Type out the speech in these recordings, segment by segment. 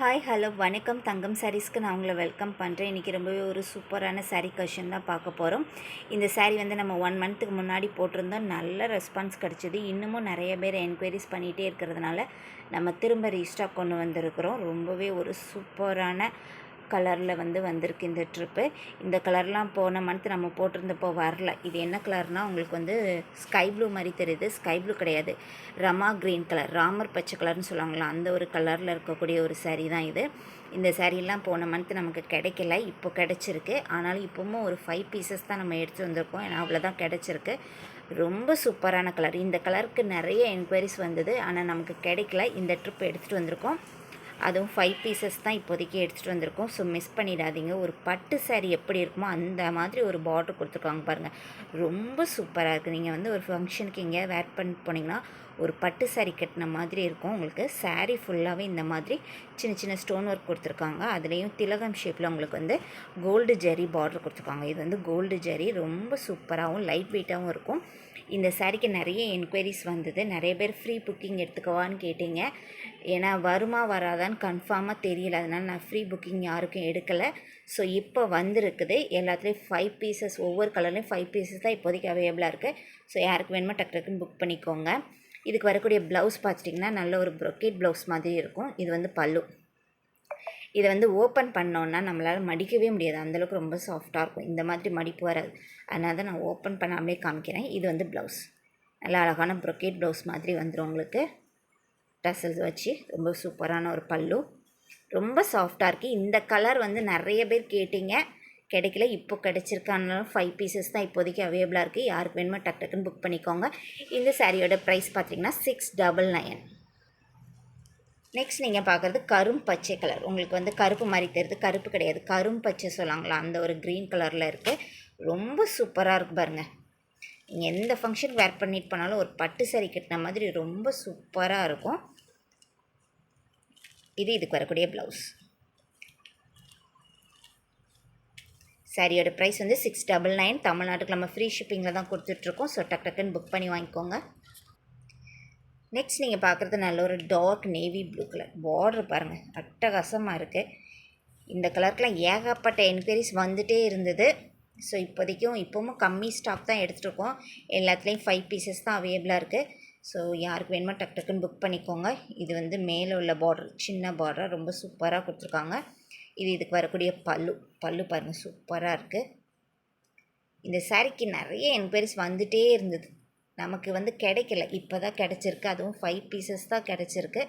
Hi hello வணக்கம். தங்கம் சாரீஸ்க்கு நான் உங்களை வெல்கம் பண்ணுறேன் இன்றைக்கி ரொம்பவே ஒரு சூப்பரான சாரீ கஷன் தான் பார்க்க போகிறோம் இந்த சாரீ வந்து நம்ம ஒன் மந்த்துக்கு முன்னாடி போட்டிருந்தோம். நல்ல ரெஸ்பான்ஸ் கிடச்சிது. இன்னமும் நிறைய பேர் என்கொயரிஸ் பண்ணிகிட்டே இருக்கிறதுனால நம்ம திரும்ப ரீஸ்டாக் கொண்டு வந்திருக்கிறோம். ரொம்பவே ஒரு சூப்பரான கலரில் வந்து வந்திருக்கு இந்த ட்ரிப்பு. இந்த கலர்லாம் போன மந்த் நம்ம போட்டிருந்தப்போ வரல. இது என்ன கலர்னால் உங்களுக்கு வந்து ஸ்கை ப்ளூ மாதிரி தெரியுது. ஸ்கை ப்ளூ கிடையாது. ரமா க்ரீன் கலர் ராமர் பச்சை கலர்னு சொல்லுவாங்களா அந்த ஒரு கலரில் இருக்கக்கூடிய ஒரு saree தான் இது. இந்த சாரீலாம் போன மந்த் நமக்கு கிடைக்கல. இப்போ கிடச்சிருக்கு. ஆனாலும் இப்போவும் ஒரு ஃபைவ் பீசஸ் தான் நம்ம எடுத்து வந்திருக்கோம். ஏன்னா அவ்வளோதான் கிடச்சிருக்கு. ரொம்ப சூப்பரான கலர் இந்த கலருக்கு நிறைய என்கொயரிஸ் வந்தது. ஆனால் நமக்கு கிடைக்கல. இந்த ட்ரிப் எடுத்துகிட்டு வந்திருக்கோம். அதுவும் ஃபைவ் பீசஸ் தான் இப்போதைக்கு எடுத்துகிட்டு வந்திருக்கோம். ஸோ மிஸ் பண்ணிடாதீங்க. ஒரு பட்டு சேரீ எப்படி இருக்குமோ அந்த மாதிரி ஒரு பார்டர் கொடுத்துருக்காங்க பாருங்கள் ரொம்ப சூப்பராக இருக்குது நீங்கள் வந்து ஒரு ஃபங்க்ஷனுக்கு எங்கேயாவது வேர் பண்ணிட்டு போனீங்கன்னா ஒரு பட்டு சாரி கட்டின மாதிரி இருக்கும். உங்களுக்கு saree ஃபுல்லாகவே இந்த மாதிரி சின்ன சின்ன ஸ்டோன் ஒர்க் கொடுத்துருக்காங்க. அதுலேயும் திலகம் ஷேப்பில் உங்களுக்கு வந்து கோல்டு ஜெரி பார்டர் கொடுத்துருக்காங்க. இது வந்து கோல்டு ஜெரி ரொம்ப சூப்பராகவும் லைட் வெயிட்டாகவும் இருக்கும். இந்த சாரிக்கு நிறைய என்கொயரிஸ் வந்தது. நிறைய பேர் ஃப்ரீ புக்கிங் எடுத்துக்கவான்னு கேட்டீங்க. ஏன்னா வருமா வராதான்னு கன்ஃபார்மாக தெரியல. அதனால் நான் ஃப்ரீ புக்கிங் யாருக்கும் எடுக்கலை. ஸோ இப்போ வந்திருக்குது. எல்லாத்துலேயும் ஃபைவ் பீசஸ் ஒவ்வொரு கலர்லேயும் ஃபைவ் பீசஸ் தான் இப்போதைக்கு அவைலபிளாக இருக்குது ஸோ யாருக்கு வேணுமோ டக்கு டக்குன்னு புக் பண்ணிக்கோங்க. இதுக்கு வரக்கூடிய ப்ளவுஸ் பார்த்துட்டிங்கன்னா நல்ல ஒரு ப்ரொக்கேட் ப்ளவுஸ் மாதிரி இருக்கும். இது வந்து பல்லு. இதை வந்து ஓப்பன் பண்ணோன்னா நம்மளால் மடிக்கவே முடியாது. அந்தளவுக்கு ரொம்ப சாஃப்டாக இருக்கும். இந்த மாதிரி மடிப்பு வராது. அதனால தான் நான் ஓப்பன் பண்ணாமலே காமிக்கிறேன். இது வந்து ப்ளவுஸ் நல்லா அழகான ப்ரொக்கேட் ப்ளவுஸ் மாதிரி வந்துடும் உங்களுக்கு. டசல்ஸ் வச்சு. ரொம்ப சூப்பரான ஒரு பல்லு. ரொம்ப சாஃப்டாக இருக்குது இந்த கலர் வந்து நிறைய பேர் கேட்டிங்க. கிடைக்கல. இப்போ கிடைச்சிருக்கானாலும் ஃபைவ் பீசஸ் தான் இப்போதைக்கு அவைலபிளாக இருக்குது யாருக்கு வேணுமோ டக் டக்குன்னு புக் பண்ணிக்கோங்க. இந்த சாரியோட ப்ரைஸ் பார்த்தீங்கன்னா சிக்ஸ் டபுள் நைன் நெக்ஸ்ட் நீங்கள் பார்க்குறது கரும் பச்சை கலர் உங்களுக்கு வந்து கருப்பு மாதிரி தெரியுது. கருப்பு கிடையாது. கரும் பச்சை சொல்லாங்களா? அந்த ஒரு க்ரீன் கலரில் இருக்குது ரொம்ப சூப்பராக இருக்கு பாருங்கள் நீங்கள் எந்த ஃபங்க்ஷனுக்கு வேர் பண்ணிட்டு போனாலும் ஒரு பட்டு சரி கட்டின மாதிரி ரொம்ப சூப்பராக இருக்கும். இது இதுக்கு வரக்கூடிய ப்ளவுஸ் சாரியோட ப்ரைஸ் வந்து சிக்ஸ் டபுள் நைன் தமிழ்நாட்டுக்கு நம்ம ஃப்ரீ ஷிப்பிங்கில் தான் கொடுத்துட்ருக்கோம். ஸோ டக் டக்குன்னு புக் பண்ணி வாங்கிக்கோங்க. நெக்ஸ்ட் நீங்கள் பார்க்குறது நல்ல ஒரு dark navy blue colour border பாருங்கள் அட்டகாசமாக இருக்குது இந்த கலருக்குலாம் ஏகப்பட்ட என்கொயரிஸ் வந்துகிட்டே இருந்தது. ஸோ இப்போதைக்கும் இப்போவும் கம்மி ஸ்டாக் தான் எடுத்துகிட்ருக்கோம் எல்லாத்துலேயும் ஃபைவ் பீசஸ் தான் அவைலபிளாக இருக்குது ஸோ யாருக்கு வேணுமோ டக் டக்குன்னு புக் பண்ணிக்கோங்க. இது வந்து மேலே உள்ள பார்டர் சின்ன பார்டர் ரொம்ப சூப்பராக கொடுத்துருக்காங்க. இது இதுக்கு வரக்கூடிய பல்லு பல்லு பாருங்கள் சூப்பராக இருக்குது இந்த சாரிக்கு நிறைய என்கொயரிஸ் வந்துகிட்டே இருந்தது. நமக்கு வந்து கிடைக்கல. இப்போ தான் கிடச்சிருக்கு. அதுவும் ஃபைவ் பீசஸ் தான் கிடச்சிருக்கு.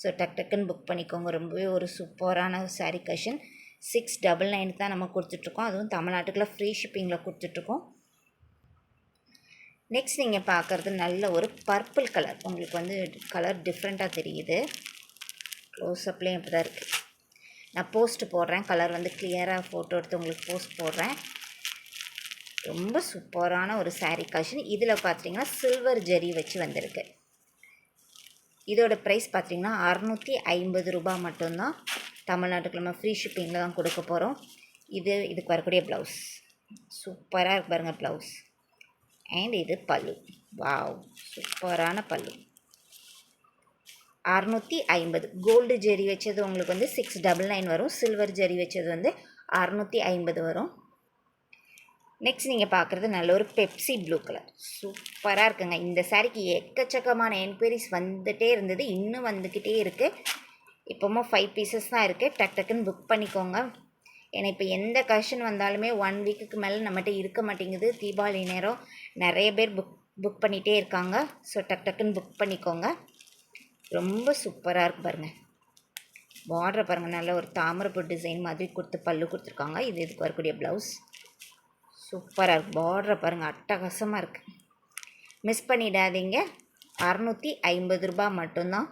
ஸோ டக் டக்குன்னு புக் பண்ணிக்கோங்க. ரொம்பவே ஒரு சூப்பரான சாரீ கஷன் சிக்ஸ் டபுள் நைன் தான் நம்ம கொடுத்துட்ருக்கோம். அதுவும் தமிழ்நாட்டுக்குள்ள ஃப்ரீ ஷிப்பிங்கில் கொடுத்துட்ருக்கோம். நெக்ஸ்ட் நீங்கள் பார்க்குறது நல்ல ஒரு பர்பிள் கலர் உங்களுக்கு வந்து கலர் டிஃப்ரெண்ட்டாக தெரியுது. க்ளோஸ்அப்லேயும் அப்படி தான் இருக்குது நான் போஸ்ட் போடுறேன். கலர் வந்து கிளியராக ஃபோட்டோ எடுத்து உங்களுக்கு போஸ்ட் போடுறேன். ரொம்ப சூப்பரான ஒரு சாரீ கலெக்ஷன் இதில் பார்த்தீங்கன்னா சில்வர் ஜெரி வச்சு வந்திருக்கு. இதோட ப்ரைஸ் பார்த்தீங்கன்னா அறநூற்றி ஐம்பது ரூபாய் மட்டும்தான். தமிழ்நாட்டுக்கு நம்ம ஃப்ரீ ஷிப்பிங்கில் தான் கொடுக்க போகிறோம் இது இதுக்கு வரக்கூடிய ப்ளவுஸ் சூப்பராக இருக்கு பாருங்கள் ப்ளவுஸ் அண்ட் இது பல்லு. வாவ் சூப்பரான பல்லு. அறநூற்றி ஐம்பது. கோல்டு ஜெரி வச்சது உங்களுக்கு வந்து சிக்ஸ் டபுள் நைன் வரும். சில்வர் ஜெரி வச்சது வந்து அறநூற்றி ஐம்பது வரும். நெக்ஸ்ட் நீங்கள் பார்க்குறது நல்ல ஒரு பெப்சி ப்ளூ கலர் சூப்பராக இருக்குங்க. இந்த சாரிக்கு எக்கச்சக்கமான என்கொயரிஸ் வந்துகிட்டே இருந்தது. இன்னும் வந்துக்கிட்டே இருக்குது இப்போவும் ஃபைவ் பீசஸ் தான் இருக்குது டக் டக்குன்னு புக் பண்ணிக்கோங்க. ஏன்னா இப்போ எந்த கஷன் வந்தாலுமே ஒன் வீக்குக்கு மேலே நம்மகிட்ட இருக்க மாட்டேங்குது. தீபாவளி நேரம் நிறைய பேர் புக் புக் பண்ணிகிட்டே இருக்காங்க. ஸோ டக் டக்குன்னு புக் பண்ணிக்கோங்க. ரொம்ப சூப்பராக இருக்கு பாருங்கள் பார்டரை பாருங்கள் நல்ல ஒரு தாமரைப்பூ டிசைன் மாதிரி கொடுத்து பல்லு கொடுத்துருக்காங்க. இது இதுக்கு வரக்கூடிய ப்ளவுஸ் சூப்பராக இருக்குது பார்டரை பாருங்கள் அட்டகாசமாக இருக்குது மிஸ் பண்ணிடாதீங்க. அறநூற்றி ஐம்பது ரூபாய் மட்டும்தான்.